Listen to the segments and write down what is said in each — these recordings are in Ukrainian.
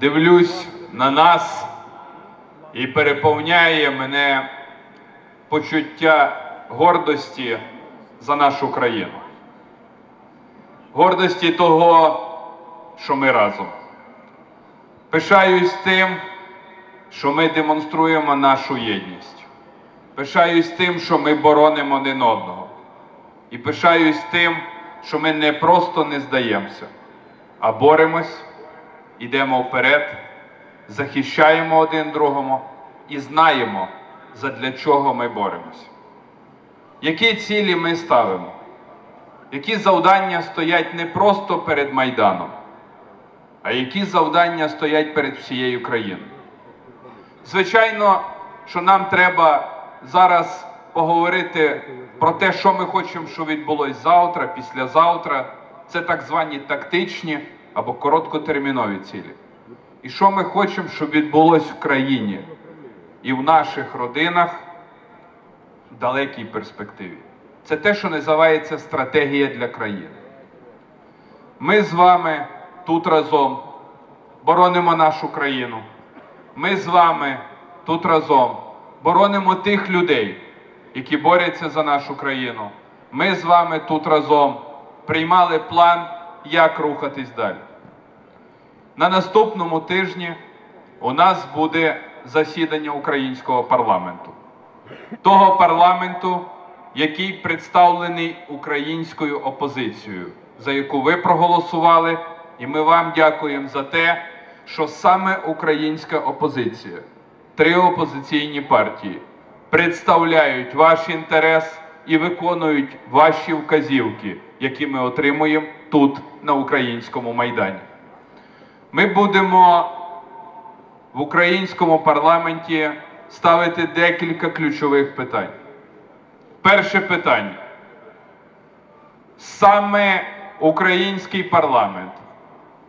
дивлюсь на нас і переповняє мене почуття гордості за нашу країну. Гордості того, що ми разом. Пишаюсь тим, що ми демонструємо нашу єдність. Пишаюсь тим, що ми боронимо один одного. І пишаюсь тим, що ми не просто не здаємося, а боремось, йдемо вперед, захищаємо один другому і знаємо, задля чого ми боремось. Які цілі ми ставимо? Які завдання стоять не просто перед Майданом, а які завдання стоять перед всією країною? Звичайно, що нам треба зараз поговорити про те, що ми хочемо, щоб відбулось завтра, післязавтра. Це так звані тактичні або короткотермінові цілі. І що ми хочемо, щоб відбулось в країні і в наших родинах в далекій перспективі. Це те, що називається стратегія для країни. Ми з вами тут разом боронимо нашу країну. Ми з вами тут разом боронимо тих людей, які борються за нашу країну. Ми з вами тут разом приймали план, як рухатись далі. На наступному тижні у нас буде засідання українського парламенту. Того парламенту, який представлений українською опозицією, за яку ви проголосували, і ми вам дякуємо за те, що саме українська опозиція, три опозиційні партії представляють ваш інтерес і виконують ваші вказівки, які ми отримуємо тут, на українському майдані. Ми будемо в українському парламенті ставити декілька ключових питань. Перше питання. Саме український парламент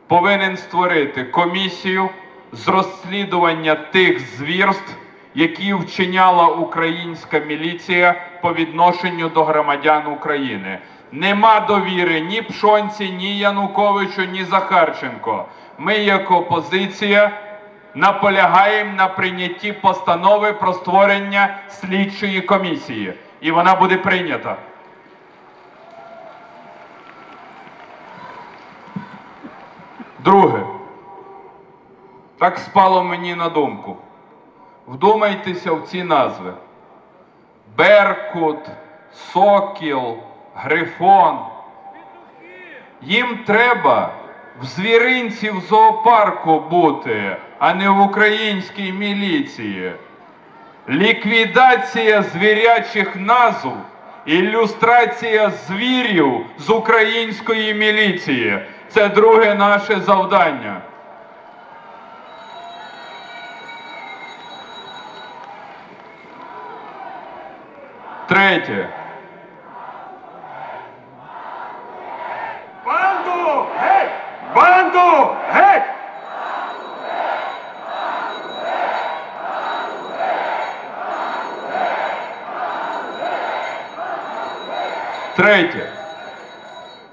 повинен створити комісію з розслідування тих звірств, які вчиняла українська міліція по відношенню до громадян України. Нема довіри ні Пшонці, ні Януковичу, ні Захарченко. Ми, як опозиція, наполягаємо на прийнятті постанови про створення слідчої комісії. І вона буде прийнята. Друге. Так спало мені на думку. Вдумайтеся в ці назви: Беркут, Сокіл, Грифон. Їм треба в звіринці в зоопарку бути, а не в українській міліції. Ліквідація звірячих назв, ілюстрація звірів з української міліції це друге наше завдання. Третє. Третє.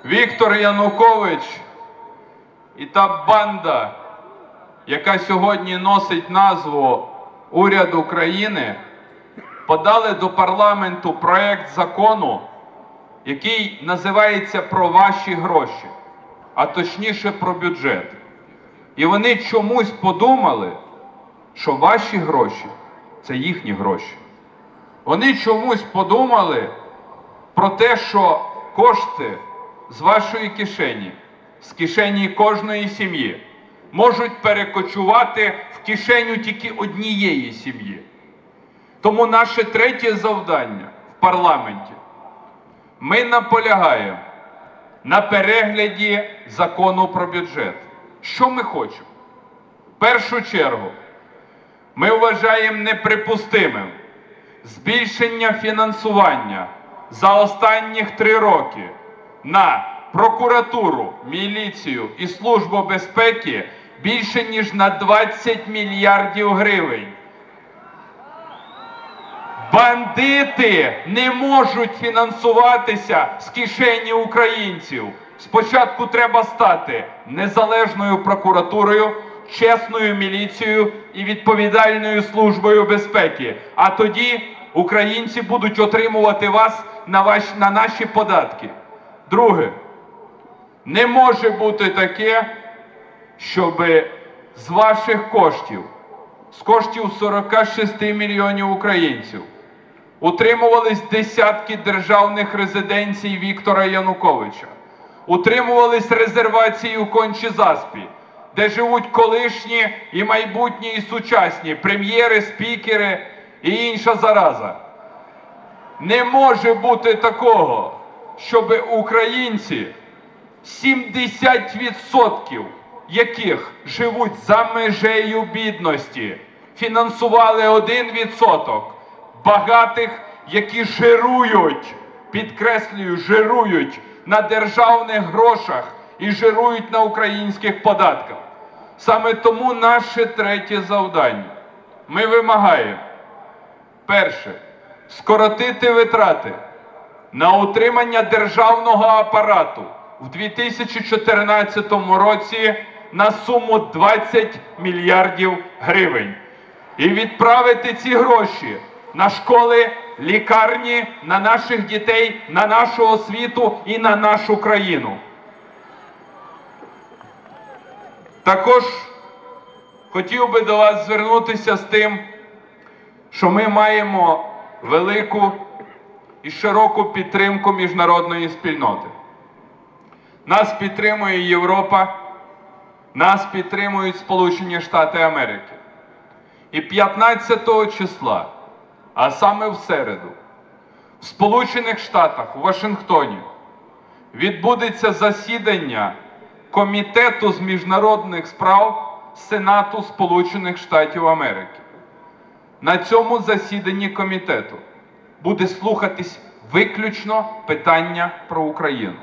Віктор Янукович і та банда, яка сьогодні носить назву Уряд України, подали до парламенту проект закону, який називається про ваші гроші, а точніше про бюджет. І вони чомусь подумали, що ваші гроші це їхні гроші. Вони чомусь подумали про те, що кошти з вашої кишені, з кишені кожної сім'ї, можуть перекочувати в кишеню тільки однієї сім'ї. Тому наше третє завдання в парламенті. Ми наполягаємо на перегляді закону про бюджет. Що ми хочемо? В першу чергу, ми вважаємо неприпустимим збільшення фінансування за останніх три роки на прокуратуру, міліцію і службу безпеки більше ніж на 20 мільярдів гривень. Бандити не можуть фінансуватися з кишені українців. Спочатку треба стати незалежною прокуратурою, чесною міліцією і відповідальною службою безпеки. А тоді українці будуть отримувати вас на, ваш, на наші податки. Друге, не може бути таке, щоб з ваших коштів, з коштів 46 мільйонів українців, утримувались десятки державних резиденцій Віктора Януковича, утримувались резервації у Кончі-Заспі, де живуть колишні і майбутні, і сучасні прем'єри, спікери і інша зараза. Не може бути такого, щоб українці 70% яких живуть за межею бідності, фінансували 1% багатих, які жирують, підкреслюю, жирують на державних грошах і жирують на українських податках. Саме тому наше третє завдання. Ми вимагаємо перше скоротити витрати на утримання державного апарату в 2014 році на суму 20 мільярдів гривень і відправити ці гроші на школи, лікарні, на наших дітей, на нашу освіту і на нашу країну. Також хотів би до вас звернутися з тим, що ми маємо велику і широку підтримку міжнародної спільноти. Нас підтримує Європа, нас підтримують Сполучені Штати Америки. І 15 числа, а саме в середу, в Сполучених Штатах, у Вашингтоні, відбудеться засідання Комітету з міжнародних справ Сенату Сполучених Штатів Америки. На цьому засіданні комітету буде слухатись виключно питання про Україну.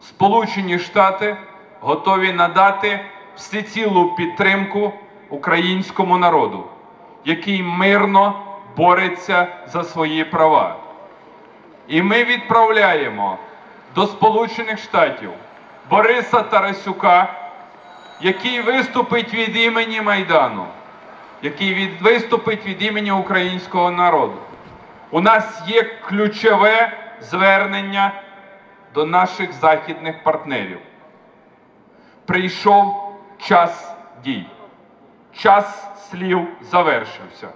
Сполучені Штати готові надати всецілу підтримку українському народу, який мирно бореться за свої права. І ми відправляємо до Сполучених Штатів Бориса Тарасюка, який виступить від імені Майдану, який від, виступить від імені українського народу. У нас є ключове звернення до наших західних партнерів. Прийшов час дій. Час слів завершився.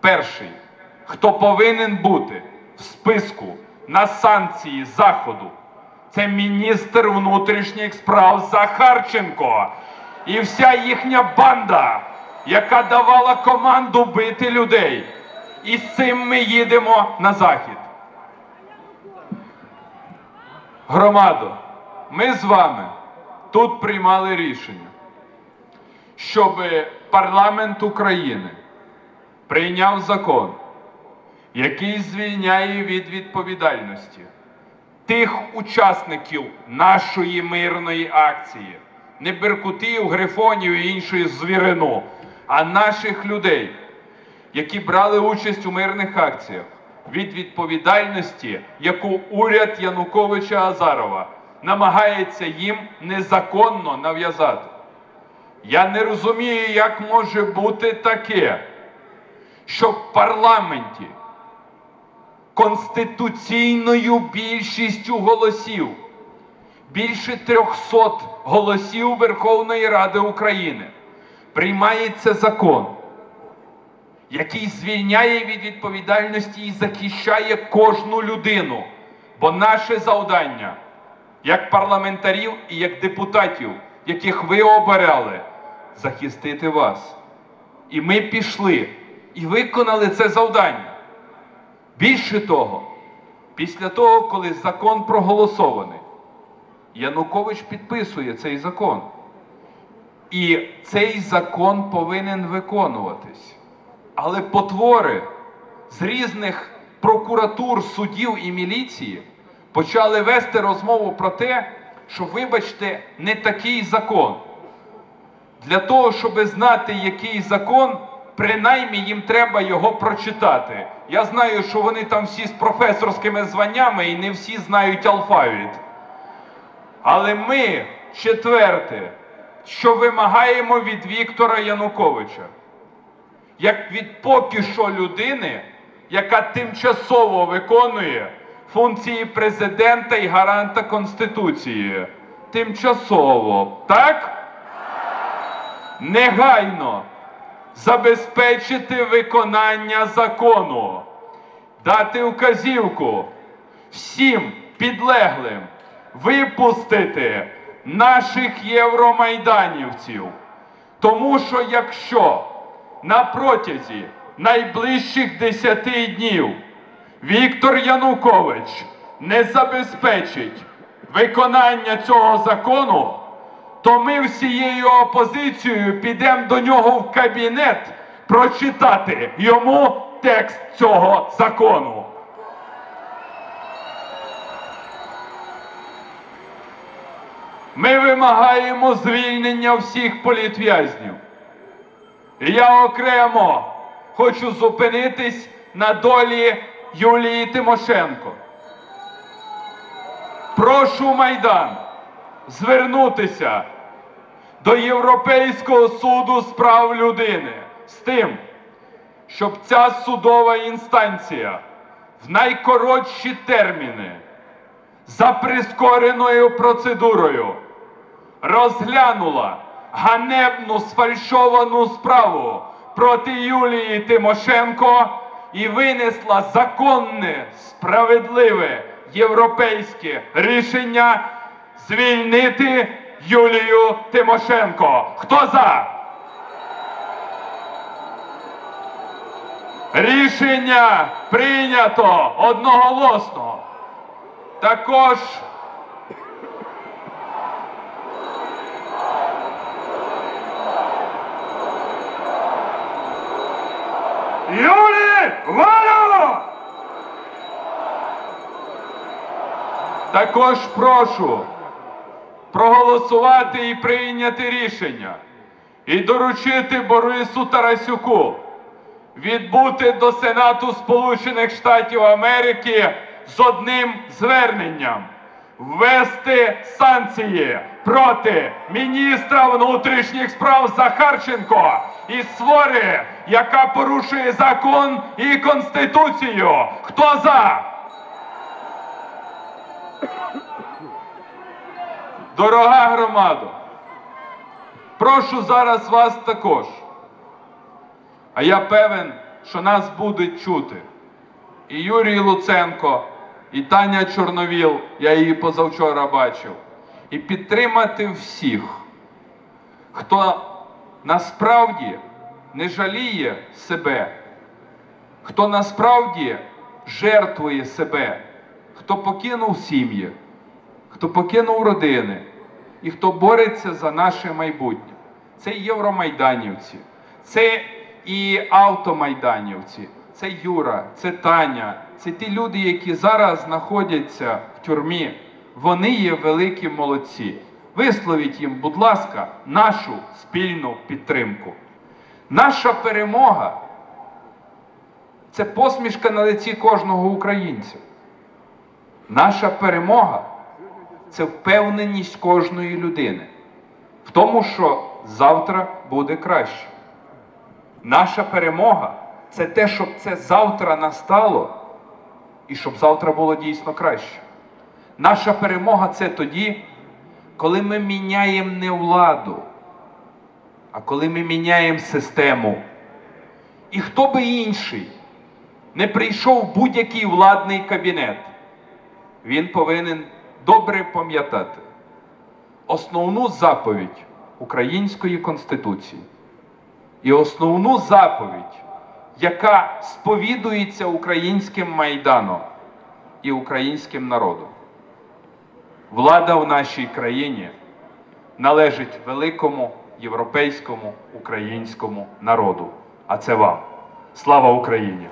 Перший, хто повинен бути в списку на санкції Заходу, це міністр внутрішніх справ Захарченко і вся їхня банда, яка давала команду бити людей. І з цим ми їдемо на захід. Громадо, ми з вами тут приймали рішення, щоб парламент України прийняв закон, який звільняє від відповідальності тих учасників нашої мирної акції, не беркутів, грифонів і іншої звірину, а наших людей, які брали участь у мирних акціях від відповідальності, яку уряд Януковича Азарова намагається їм незаконно нав'язати. Я не розумію, як може бути таке, що в парламенті конституційною більшістю голосів, більше 300 голосів Верховної Ради України, приймається закон, який звільняє від відповідальності і захищає кожну людину. Бо наше завдання, як парламентарів і як депутатів, яких ви обирали, захистити вас. І ми пішли і виконали це завдання. Більше того, після того, коли закон проголосований, Янукович підписує цей закон. І цей закон повинен виконуватись. Але потвори з різних прокуратур, судів і міліції почали вести розмову про те, що, вибачте, не такий закон. Для того, щоб знати, який закон, принаймні їм треба його прочитати. Я знаю, що вони там всі з професорськими званнями і не всі знають алфавіт. Але ми, четверте, що вимагаємо від Віктора Януковича, як від поки що людини, яка тимчасово виконує функції президента і гаранта Конституції. Тимчасово, так? Негайно забезпечити виконання закону, дати вказівку всім підлеглим випустити наших євромайданівців. Тому що якщо на протязі найближчих 10 днів Віктор Янукович не забезпечить виконання цього закону, то ми всією опозицією підемо до нього в кабінет прочитати йому текст цього закону. Ми вимагаємо звільнення всіх політв'язнів. І я окремо хочу зупинитись на долі Юлії Тимошенко. Прошу Майдан звернутися до Європейського суду з прав людини з тим, щоб ця судова інстанція в найкоротші терміни за прискореною процедурою розглянула ганебну сфальшовану справу проти Юлії Тимошенко і винесла законне, справедливе європейське рішення звільнити Юлію Тимошенко. Хто за? Рішення прийнято одноголосно. Також Юлі Валю! Також прошу проголосувати і прийняти рішення і доручити Борису Тарасюку відбути до Сенату Сполучених Штатів Америки з одним зверненням ввести санкції проти міністра внутрішніх справ Захарченко і свори, яка порушує закон і конституцію. Хто за? Дорога громада, прошу зараз вас також. А я певен, що нас будуть чути. І Юрій Луценко, і Таня Чорновіл, я її позавчора бачив. І підтримати всіх, хто насправді не жаліє себе, хто насправді жертвує себе, хто покинув сім'ї, хто покинув родини і хто бореться за наше майбутнє. Це євромайданівці, це і автомайданівці, це Юра, це Таня, це ті люди, які зараз знаходяться в тюрмі. Вони є великі молодці. Висловіть їм, будь ласка, нашу спільну підтримку. Наша перемога це посмішка на лиці кожного українця. Наша перемога це впевненість кожної людини в тому, що завтра буде краще. Наша перемога це те, щоб це завтра настало і щоб завтра було дійсно краще. Наша перемога це тоді, коли ми міняємо не владу, а коли ми міняємо систему. І хто би інший не прийшов в будь-який владний кабінет, він повинен добре пам'ятати основну заповідь Української Конституції і основну заповідь, яка сповідується українським майданом і українським народом. Влада в нашій країні належить великому європейському українському народу. А це вам. Слава Україні!